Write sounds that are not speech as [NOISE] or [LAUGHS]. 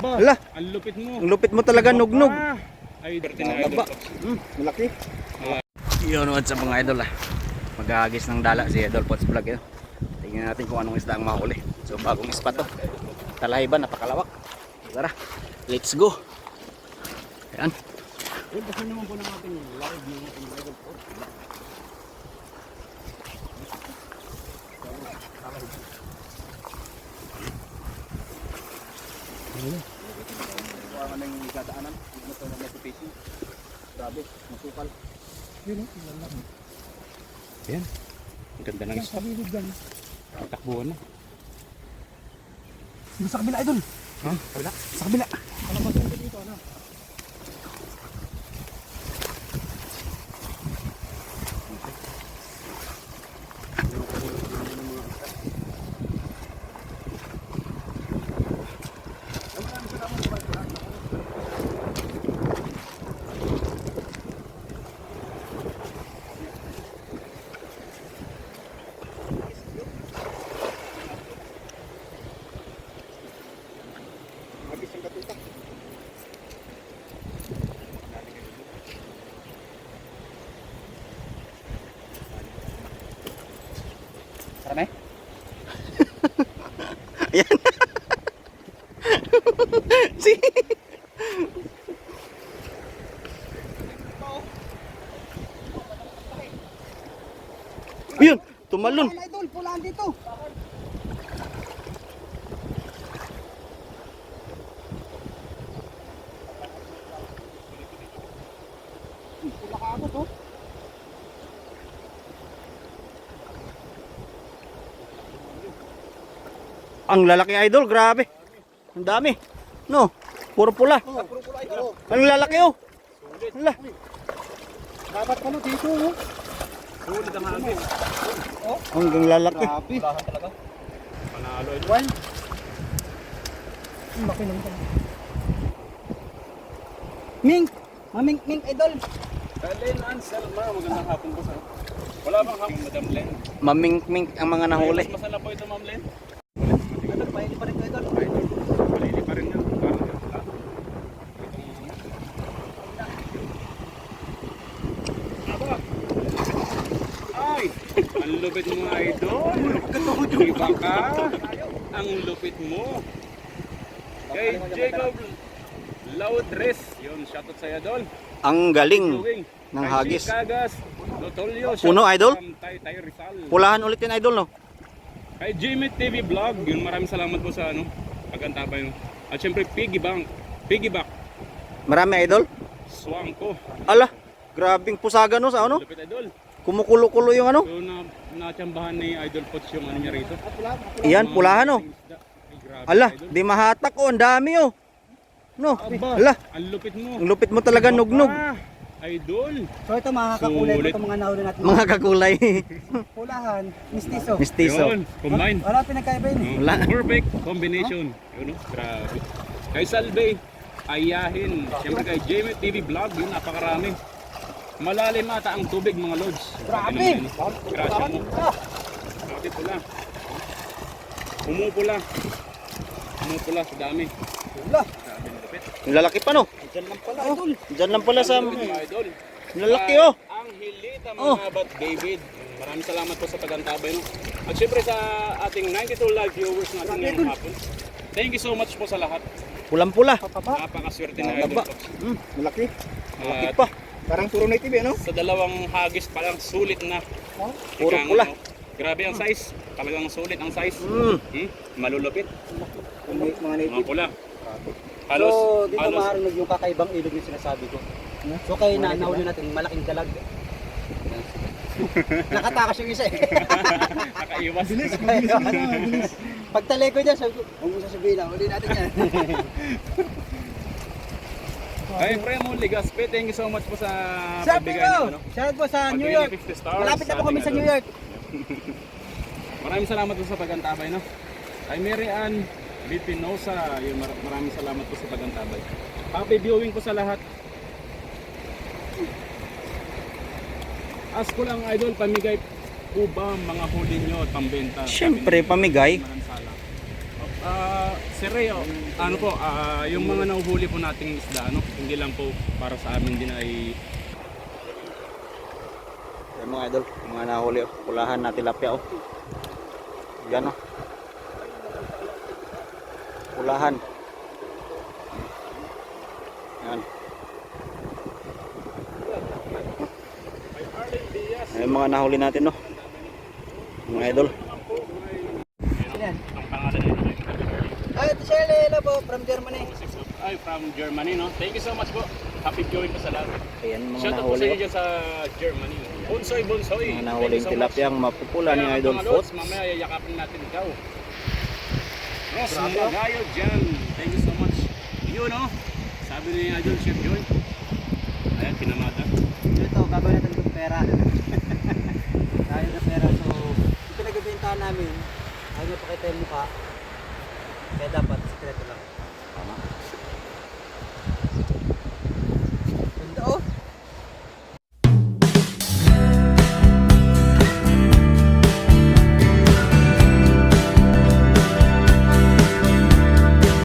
Hala, ang lupit mo. ang lupit mo talaga nugnog. Ay, dirty na idol. Hmm, malaki. Ah. Yun what's up mga idol ah. Maghahagis ng dala si Idol Pots Vlog yun. Tingnan natin kung anong isda ang mahuli. So bagong spot to. Talahib ba? Napakalawak. Tara, let's go. Ayan. Eh, basta naman po ng ating live ating idol po. Kuha nga ng dadaanan. Huwag mo ito na fishing. Grabe, masukal. Yan. Ang ganda ng isda. Takbuhan na. Sa kabila idol. Ha? Kabila. Sa kabila. Sarame? [LAUGHS] Ayan. [LAUGHS] si. Ayun, tumalon. idol, pulaan dito. Ang lalaki idol, grabe. Ang dami. No, puro pula. Oh, puro pula idol. Ang lalaki oh. Hala. Dapat pala dito, oh. Sulit ang hangin. Hanggang lalaki. Grabe. talaga. Panalo ito. One. Ang laki naman. Ming! Maming, Ming, idol. Len Anselma, magandang hapon po sa Wala bang hapon, Madam Len? Mamink-mink ang mga nahuli. Mas masala po ito, Ma'am Len. Idol, pahingi pa rin ko, idol. Malili pa rin yan. Parang yan. Aba. Ay! Ang lupit mo, idol. Iba ka. Ang lupit mo. Kay Jacob Laudres. Yun, shoutout sa'yo, idol. Ang galing ng hagis. Lotolio. Puno, idol? Pulahan ulit yun idol no. Kay Jimmy TV Vlog, yun maraming salamat po sa ano, pagkantabay no. At syempre Piggy Bank, Piggy Bank, Marami idol. swang ko. Ala, grabing pusaga no sa ano. Lupit idol. Kumukulo-kulo yung ano. So na natsambahan ni Idol Pots yung ano niya rito. Iyan, pulahan grabe, Ala, di mahatak oh, ang dami oh. No. Aba, Ala, ang lupit mo. ang lupit mo talaga nugnog. Idol. So ito mga kakulay ko Sulit. mga nahuli natin. Mga kakulay. Pulahan, mistiso. Mistiso. Yun, combine. Wala pinagkaiba yun. eh. No? Wala. Perfect combination. Yun, no? grabe. Kay Salve, ayahin. Siyempre kay Jamie TV Vlog, yun, napakarami. Malalim ata ang tubig mga lods. Grabe! Grasya mo. Grabe pula. Umupula. Umupula sa dami. Wala. Ang lalaki pa no. Diyan lang pala, idol. Diyan lang pala sa idol. ang lalaki oh. Ang hilita mga Oh. bat David. Maraming salamat po sa pagantabay. No? At syempre sa ating 92 live viewers natin ngayong hapon. Thank you so much po sa lahat. Pulang-pula. Napakaswerte na idol. Hmm, malaki. Malaki pa. Parang puro native eh no. sa dalawang hagis pa lang sulit na. Puro Ika nga, pula. no? Grabe ang size. Talagang sulit ang size. Hmm. Hmm? Malulupit. Mga pula. Halos, so, dito halos, maharinig yung kakaibang ilog yung sinasabi ko. So, kaya na nahuli natin malaking dalag. [LAUGHS] Nakatakas yung isa eh. nakaiwas. [LAUGHS] Pagtalay ko dyan, sabi ko, huwag mo sasabihin na, huli natin yan. [LAUGHS] Ay, pre mo, Ligaspe, thank you so much po sa Shout pagbigay ng ano. Shout po sa New York. ng 50 stars Malapit na po kami sa ano. New York. Maraming salamat po sa pagantabay, no? Kay Mary Ann Lipinosa, yun, mar- maraming salamat po sa pagantabay. Happy viewing po sa lahat. Ask ko lang, idol, pamigay po ba ang mga huli nyo at pambenta? Siyempre, pamigay. Manansala. Ah, Sir Ray, oh, ano po, ah, yung mga nahuhuli po nating isda, ano, hindi lang po para sa amin din ay Yan mga idol, mga nahuli oh. Pulahan na tilapia oh. Yan oh. Pulahan. Yan. Yan mga nahuli natin no. Mga idol. Ay, ito siya, Lela po, from Germany. Ay, from Germany, no? Thank you so much po. Happy viewing po sa lahat. Ayan mga Shout out po sa nahuli. inyo dyan sa Germany. Bonsoy, bonsoy. Mga nahuling tilapia ang mapupula ni Idol lods, Mamaya yayakapin natin ikaw. Ross Magayo dyan. Thank you so much. Yun, no? Sabi ni Idol Chef Joy. Ayan, pinamata. Ito, gagawin natin itong pera. [LAUGHS] Tayo na pera. So, yung pinagbibentahan namin, ayaw nyo pakita yung mukha. Kaya dapat, sekreto lang.